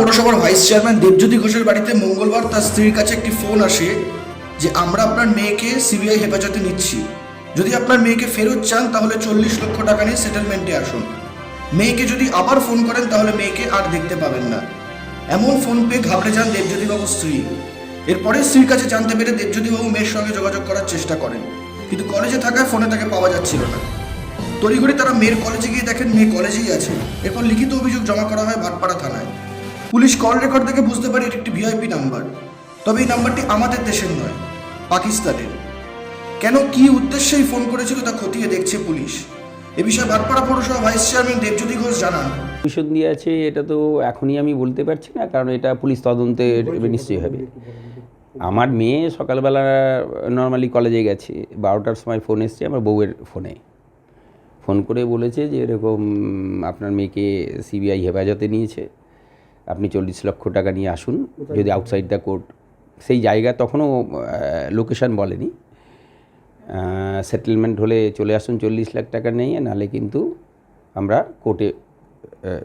পৌরসভার vice chairman Debjyoti ঘোষের বাড়িতে মঙ্গলবার তার স্ত্রীর কাছে একটি ফোন আসে যে, আমরা আপনার মেয়েকে সিবিআই হেফাজতে নিচ্ছি। যদি আপনার মেয়েকে ফেরত চান, তাহলে চল্লিশ লক্ষ টাকা নিয়ে সেটেলমেন্টে আসুন। মেয়েকে যদি আবার ফোন করেন, তাহলে মেয়েকে আর দেখতে পাবেন না। এমন ফোন পেয়ে ঘাবড়ে যান দেবজ্যোতি দেবজ্যোতিবাবুর স্ত্রী। এরপরে স্ত্রীর কাছে জানতে পেরে দেবজ্যোতিবাবু মেয়ের সঙ্গে যোগাযোগ করার চেষ্টা করেন। কিন্তু কলেজে থাকায় ফোনে তাকে পাওয়া যাচ্ছিল না। তড়িঘড়ি তারা মেয়ের কলেজে গিয়ে দেখেন মেয়ে কলেজেই আছে। এরপর লিখিত অভিযোগ জমা করা হয় ভাটপাড়া থানায়। পুলিশ কল রেকর্ড দেখে বুঝতে পারি এটি একটি ভিআইপি নাম্বার। তবে এই নাম্বারটি আমাদের দেশের নয়, পাকিস্তানের। কেন কি উদ্দেশ্যে এই ফোন করেছিল তা খতিয়ে দেখছে পুলিশ। এ বিষয়ে ভাটপাড়া পৌরসভা ভাইস চেয়ারম্যান দেবজ্যোতি ঘোষ জানান। কমিশন দিয়ে আছে এটা তো এখনই আমি বলতে পারছি না, কারণ এটা পুলিশ তদন্তে নিশ্চয়ই হবে। আমার মেয়ে সকালবেলা নর্মালি কলেজে গেছে, বারোটার সময় ফোন এসছে আমার বউয়ের ফোনে ফোন করে বলেছে যে এরকম আপনার মেয়েকে সিবিআই হেফাজতে নিয়েছে। আপনি চল্লিশ লক্ষ টাকা নিয়ে আসুন যদি আউটসাইড দ্য কোর্ট সেই জায়গা তখনও লোকেশন বলেনি। সেটেলমেন্ট হলে চলে আসুন চল্লিশ লাখ টাকা নিয়ে নাহলে কিন্তু আমরা কোর্টে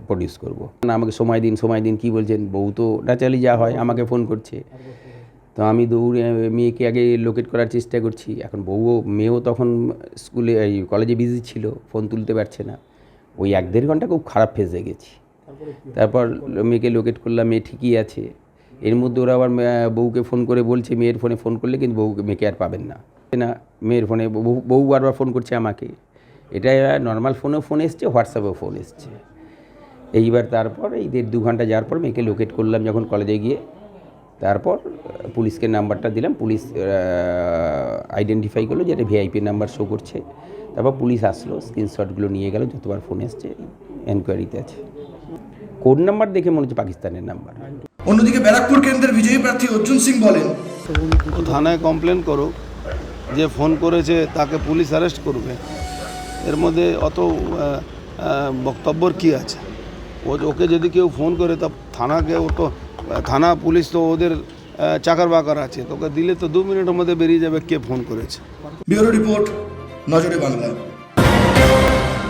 প্রডিউস করব। না আমাকে সময় দিন সময় দিন কি বলছেন? বউ তো ন্যাচারালি যা হয় আমাকে ফোন করছে। তো আমি দৌড়ে মেয়েকে আগে লোকেট করার চেষ্টা করছি। এখন বউও মেয়েও তখন স্কুলে এই কলেজে বিজি ছিল ফোন তুলতে পারছে না। ওই এক দেড় ঘণ্টা খুব খারাপ ফেসে গেছি। তারপর মেয়েকে লোকেট করলাম, মেয়ে ঠিকই আছে। এর মধ্যে ওরা আবার বউকে ফোন করে বলছে, মেয়ের ফোনে ফোন করলে কিন্তু বউকে, মেয়েকে আর পাবেন না। না, মেয়ের ফোনে বউ- বারবার ফোন করছে আমাকে। এটা নর্মাল ফোনেও ফোন এসছে হোয়াটসঅ্যাপেও ফোন এসছে। এইবার তারপর এই দেড় দু ঘণ্টা যাওয়ার পর মেয়েকে লোকেট করলাম যখন কলেজে গিয়ে। তারপর পুলিশকে নাম্বারটা দিলাম, পুলিশ আইডেন্টিফাই করল যে এটা ভিআইপি নাম্বার শো করছে। তারপর পুলিশ আসলো স্ক্রিনশটগুলো নিয়ে গেল, যতবার ফোন এসছে এনকোয়ারিতে আছে। কোড নাম্বার দেখে মনে হচ্ছে পাকিস্তানের নাম্বার। অন্যদিকে ব্যারাকপুর কেন্দ্রের বিজয়ী প্রার্থী অর্জুন সিং বলেন থানায় কমপ্লেন করুক যে ফোন করেছে তাকে পুলিশ অ্যারেস্ট করবে। এর মধ্যে অত বক্তব্যর কি আছে? ও ওকে যদি কেউ ফোন করে তা থানাকে ও তো থানা পুলিশ তো ওদের চাকর বাকর আছে। তোকে দিলে তো দু মিনিটের মধ্যে বেরিয়ে যাবে কে ফোন করেছে। ব্যুরো রিপোর্ট নজরে বাংলা।